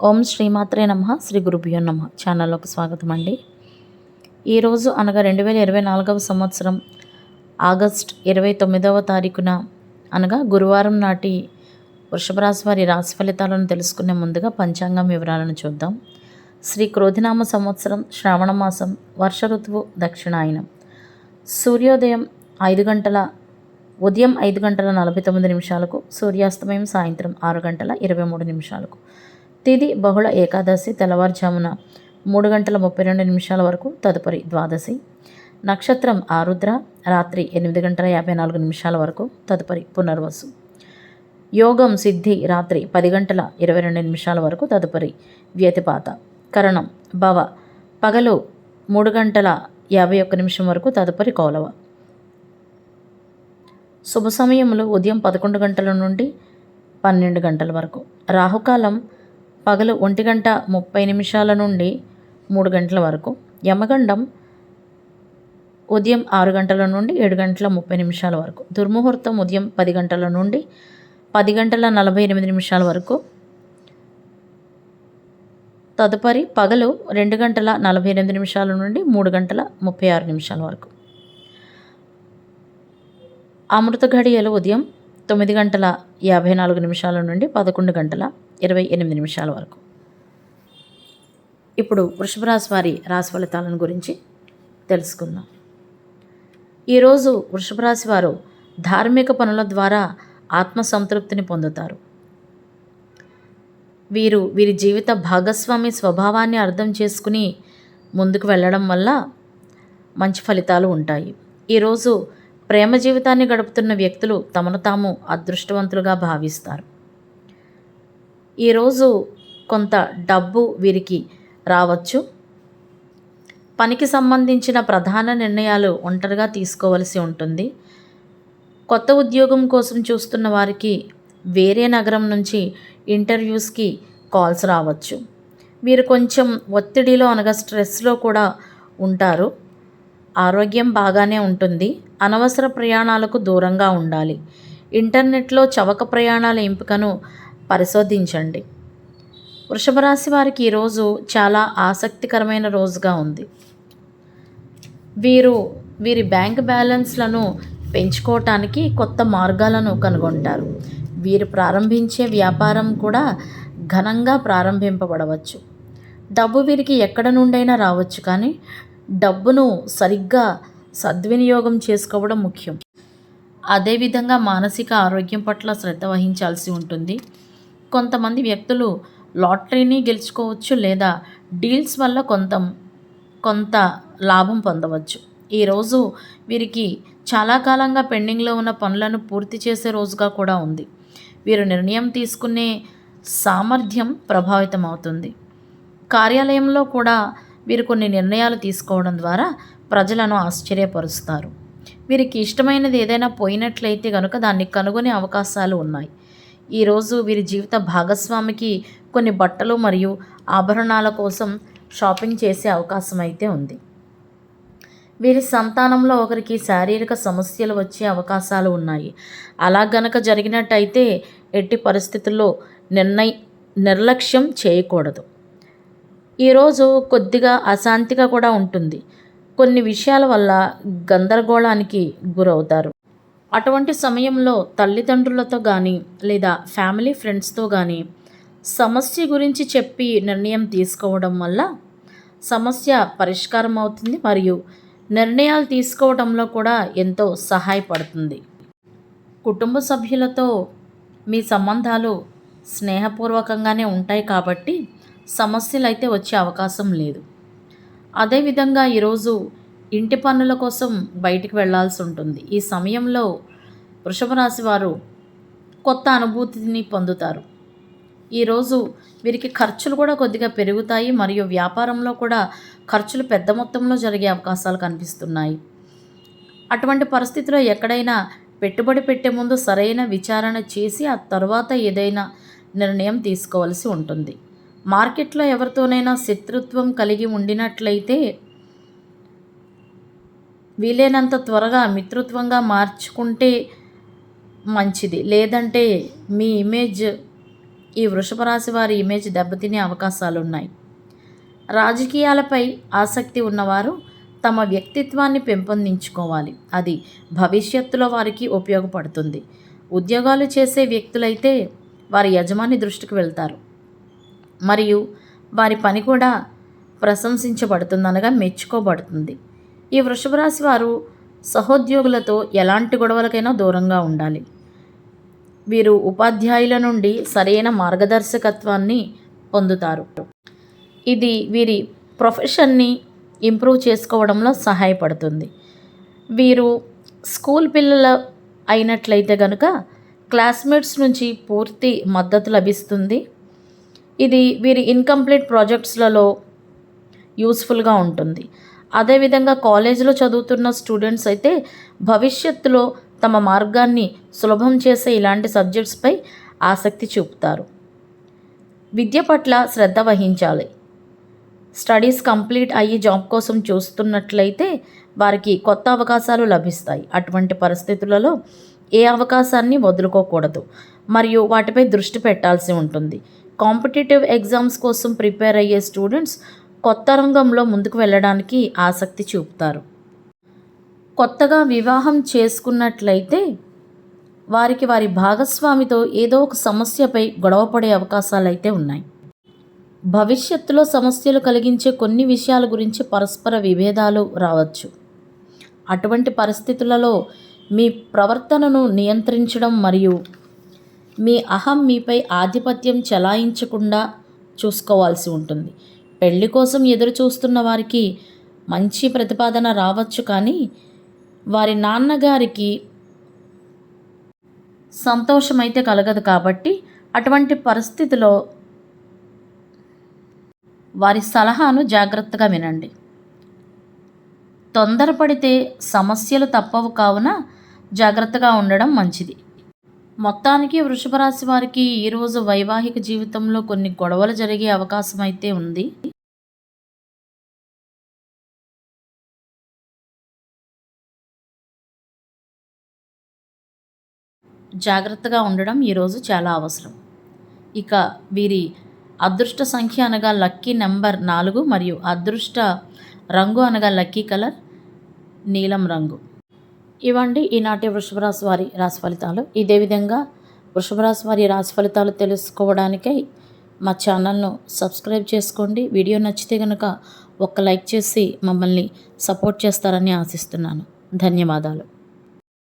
ఓం శ్రీమాత్రే నమ శ్రీ గురుభ్యో నమ. ఛానల్లోకి స్వాగతం అండి. ఈరోజు అనగా రెండు వేల ఇరవై నాలుగవ సంవత్సరం ఆగస్ట్ ఇరవై తొమ్మిదవ తారీఖున అనగా గురువారం నాటి వృషభ రాశి వారి రాశి ఫలితాలను తెలుసుకునే ముందుగా పంచాంగం వివరాలను చూద్దాం. శ్రీ క్రోధినామ సంవత్సరం శ్రావణ మాసం వర్ష ఋతువు దక్షిణాయనం. సూర్యోదయం ఐదు గంటల ఉదయం ఐదు గంటల నలభై తొమ్మిది నిమిషాలకు సూర్యాస్తమయం సాయంత్రం ఆరు గంటల ఇరవై మూడు నిమిషాలకు. తిది బహుళ ఏకాదశి తెల్లవారుజామున మూడు గంటల ముప్పై రెండు నిమిషాల వరకు తదుపరి ద్వాదశి. నక్షత్రం ఆరుద్ర రాత్రి ఎనిమిది గంటల యాభై నాలుగు నిమిషాల వరకు తదుపరి పునర్వసు. యోగం సిద్ధి రాత్రి పది గంటల ఇరవై రెండు నిమిషాల వరకు తదుపరి వ్యతిపాత. కరణం భవ పగలు మూడు గంటల యాభై ఒక్క నిమిషం వరకు తదుపరి కౌలవ. శుభ సమయంలో ఉదయం పదకొండు గంటల నుండి పన్నెండు గంటల వరకు. రాహుకాలం పగలు ఒంటి గంట ముప్పై నిమిషాల నుండి మూడు గంటల వరకు. యమగండం ఉదయం ఆరు గంటల నుండి ఏడు గంటల ముప్పై నిమిషాల వరకు. దుర్ముహూర్తం ఉదయం పది గంటల నుండి పది గంటల నలభై ఎనిమిది నిమిషాల వరకు. తదుపరి పగలు రెండు గంటల నలభై ఎనిమిది నిమిషాల నుండి మూడు గంటల ముప్పై ఆరు నిమిషాల వరకు. అమృత ఘడియలు ఉదయం తొమ్మిది గంటల యాభై నాలుగు నిమిషాల నుండి పదకొండు గంటల ఇరవై ఎనిమిది నిమిషాల వరకు. ఇప్పుడు వృషభరాశి వారి రాశి ఫలితాలను గురించి తెలుసుకుందాం. ఈరోజు వృషభరాశి వారు ధార్మిక పనుల ద్వారా ఆత్మసంతృప్తిని పొందుతారు. వీరు వీరి జీవిత భాగస్వామి స్వభావాన్ని అర్థం చేసుకుని ముందుకు వెళ్ళడం వల్ల మంచి ఫలితాలు ఉంటాయి. ఈరోజు ప్రేమ జీవితాన్ని గడుపుతున్న వ్యక్తులు తమను తాము అదృష్టవంతులుగా భావిస్తారు. ఈరోజు కొంత డబ్బు వీరికి రావచ్చు. పనికి సంబంధించిన ప్రధాన నిర్ణయాలు ఒంటరిగా తీసుకోవలసి ఉంటుంది. కొత్త ఉద్యోగం కోసం చూస్తున్న వారికి వేరే నగరం నుంచి ఇంటర్వ్యూస్కి కాల్స్ రావచ్చు. మీరు కొంచెం ఒత్తిడిలో అనగా స్ట్రెస్లో కూడా ఉంటారు. ఆరోగ్యం బాగానే ఉంటుంది. అనవసర ప్రయాణాలకు దూరంగా ఉండాలి. ఇంటర్నెట్లో చవక ప్రయాణాల ఎంపికను పరిశోధించండి. వృషభ రాశి వారికి ఈరోజు చాలా ఆసక్తికరమైన రోజుగా ఉంది. వీరు వీరి బ్యాంక్ బ్యాలెన్స్లను పెంచుకోవటానికి కొత్త మార్గాలను కనుగొంటారు. వీరు ప్రారంభించే వ్యాపారం కూడా ఘనంగా ప్రారంభింపబడవచ్చు. డబ్బు వీరికి ఎక్కడ నుండైనా రావచ్చు కానీ డబ్బును సరిగ్గా సద్వినియోగం చేసుకోవడం ముఖ్యం. అదేవిధంగా మానసిక ఆరోగ్యం పట్ల శ్రద్ధ వహించాల్సి ఉంటుంది. కొంతమంది వ్యక్తులు లాటరీని గెలుచుకోవచ్చు లేదా డీల్స్ వల్ల కొంత కొంత లాభం పొందవచ్చు. ఈరోజు వీరికి చాలా కాలంగా పెండింగ్లో ఉన్న పనులను పూర్తి చేసే రోజుగా కూడా ఉంది. వీరు నిర్ణయం తీసుకునే సామర్థ్యం ప్రభావితం అవుతుంది కార్యాలయంలో కూడా వీరు కొన్ని నిర్ణయాలు తీసుకోవడం ద్వారా ప్రజలను ఆశ్చర్యపరుస్తారు. వీరికి ఇష్టమైనది ఏదైనా పోయినట్లయితే కనుక దాన్ని కనుగొనే అవకాశాలు ఉన్నాయి. ఈరోజు వీరి జీవిత భాగస్వామికి కొన్ని బట్టలు మరియు ఆభరణాల కోసం షాపింగ్ చేసే అవకాశం అయితే ఉంది. వీరి సంతానంలో ఒకరికి శారీరక సమస్యలు వచ్చే అవకాశాలు ఉన్నాయి. అలా గనక జరిగినట్టయితే ఎట్టి పరిస్థితుల్లో నిర్ణయ నిర్లక్ష్యం చేయకూడదు. ఈరోజు కొద్దిగా అశాంతిగా కూడా ఉంటుంది. కొన్ని విషయాల వల్ల గందరగోళానికి గురవుతారు. అటువంటి సమయంలో తల్లిదండ్రులతో కానీ లేదా ఫ్యామిలీ ఫ్రెండ్స్తో కానీ సమస్య గురించి చెప్పి నిర్ణయం తీసుకోవడం వల్ల సమస్య పరిష్కారం అవుతుంది మరియు నిర్ణయాలు తీసుకోవడంలో కూడా ఎంతో సహాయపడుతుంది. కుటుంబ సభ్యులతో మీ సంబంధాలు స్నేహపూర్వకంగానే ఉంటాయి కాబట్టి సమస్యలు అయితే వచ్చే అవకాశం లేదు. అదేవిధంగా ఈరోజు ఇంటి పనుల కోసం బయటికి వెళ్ళాల్సి ఉంటుంది. ఈ సమయంలో వృషభ రాశి వారు కొత్త అనుభూతిని పొందుతారు. ఈరోజు వీరికి ఖర్చులు కూడా కొద్దిగా పెరుగుతాయి. మరియు వ్యాపారంలో కూడా ఖర్చులు పెద్ద మొత్తంలో జరిగే అవకాశాలు కనిపిస్తున్నాయి. అటువంటి పరిస్థితిలో ఎక్కడైనా పెట్టుబడి పెట్టే ముందు సరైన విచారణ చేసి ఆ తర్వాత ఏదైనా నిర్ణయం తీసుకోవాల్సి ఉంటుంది. మార్కెట్లో ఎవరితోనైనా శత్రుత్వం కలిగి ఉండినట్లయితే వీలైనంత త్వరగా మిత్రుత్వంగా మార్చుకుంటే మంచిది. లేదంటే మీ ఇమేజ్ ఈ వృషభ రాశి వారి ఇమేజ్ దెబ్బతినే అవకాశాలు ఉన్నాయి రాజకీయాలపై ఆసక్తి ఉన్నవారు తమ వ్యక్తిత్వాన్ని పెంపొందించుకోవాలి. అది భవిష్యత్తులో వారికి ఉపయోగపడుతుంది. ఉద్యోగాలు చేసే వ్యక్తులైతే వారి యజమాని దృష్టికి వెళ్తారు. మరియు వారి పని కూడా ప్రశంసించబడుతుందనగా మెచ్చుకోబడుతుంది. ఈ వృషభ రాశి వారు సహోద్యోగులతో ఎలాంటి గొడవలకైనా దూరంగా ఉండాలి. వీరు ఉపాధ్యాయుల నుండి సరైన మార్గదర్శకత్వాన్ని పొందుతారు. ఇది వీరి ప్రొఫెషన్ని ఇంప్రూవ్ చేసుకోవడంలో సహాయపడుతుంది. వీరు స్కూల్ పిల్లల అయినట్లయితే కనుక క్లాస్మేట్స్ నుంచి పూర్తి మద్దతు లభిస్తుంది. ఇది వీరి ఇన్కంప్లీట్ ప్రాజెక్ట్స్లలో యూస్ఫుల్గా ఉంటుంది. అదేవిధంగా కాలేజీలో చదువుతున్న స్టూడెంట్స్ అయితే భవిష్యత్తులో తమ మార్గాన్ని సులభం చేసే ఇలాంటి సబ్జెక్ట్స్పై ఆసక్తి చూపుతారు. విద్య పట్ల శ్రద్ధ వహించాలి. స్టడీస్ కంప్లీట్ అయ్యి జాబ్ కోసం చూస్తున్నట్లయితే వారికి కొత్త అవకాశాలు లభిస్తాయి. అటువంటి పరిస్థితులలో ఏ అవకాశాన్ని వదులుకోకూడదు. మరియు వాటిపై దృష్టి పెట్టాల్సి ఉంటుంది. కాంపిటేటివ్ ఎగ్జామ్స్ కోసం ప్రిపేర్ అయ్యే స్టూడెంట్స్ కొత్త రంగంలో ముందుకు వెళ్ళడానికి ఆసక్తి చూపుతారు. కొత్తగా వివాహం చేసుకున్నట్లయితే వారికి వారి భాగస్వామితో ఏదో ఒక సమస్యపై గొడవపడే అవకాశాలు అయితే ఉన్నాయి. భవిష్యత్తులో సమస్యలు కలిగించే కొన్ని విషయాల గురించి పరస్పర విభేదాలు రావచ్చు. అటువంటి పరిస్థితులలో మీ ప్రవర్తనను నియంత్రించడం మరియు మీ అహం మీపై ఆధిపత్యం చెలాయించకుండా చూసుకోవాల్సి ఉంటుంది. పెళ్ళి కోసం ఎదురు చూస్తున్న వారికి మంచి ప్రతిపాదన రావచ్చు కానీ వారి నాన్నగారికి సంతోషమైతే కలగదు కాబట్టి అటువంటి పరిస్థితిలో వారి సలహాను జాగ్రత్తగా వినండి. తొందరపడితే సమస్యలు తప్పవు కావున జాగ్రత్తగా ఉండడం మంచిది. మొత్తానికి వృషభ రాశి వారికి ఈరోజు వైవాహిక జీవితంలో కొన్ని గొడవలు జరిగే అవకాశం అయితే ఉంది. జాగ్రత్తగా ఉండడం ఈరోజు చాలా అవసరం. ఇక వీరి అదృష్ట సంఖ్య అనగా లక్కీ నెంబర్ నాలుగు మరియు అదృష్ట రంగు అనగా లక్కీ కలర్ నీలం రంగు. ఇవ్వండి. ఈనాటి వృషభరాశి వారి రాశి ఫలితాలు. ఇదే విధంగా వృషభరాశి వారి రాశి ఫలితాలు తెలుసుకోవడానికై మా ఛానల్ను సబ్స్క్రైబ్ చేసుకోండి. వీడియో నచ్చితే కనుక ఒక లైక్ చేసి మమ్మల్ని సపోర్ట్ చేస్తారని ఆశిస్తున్నాను. ధన్యవాదాలు.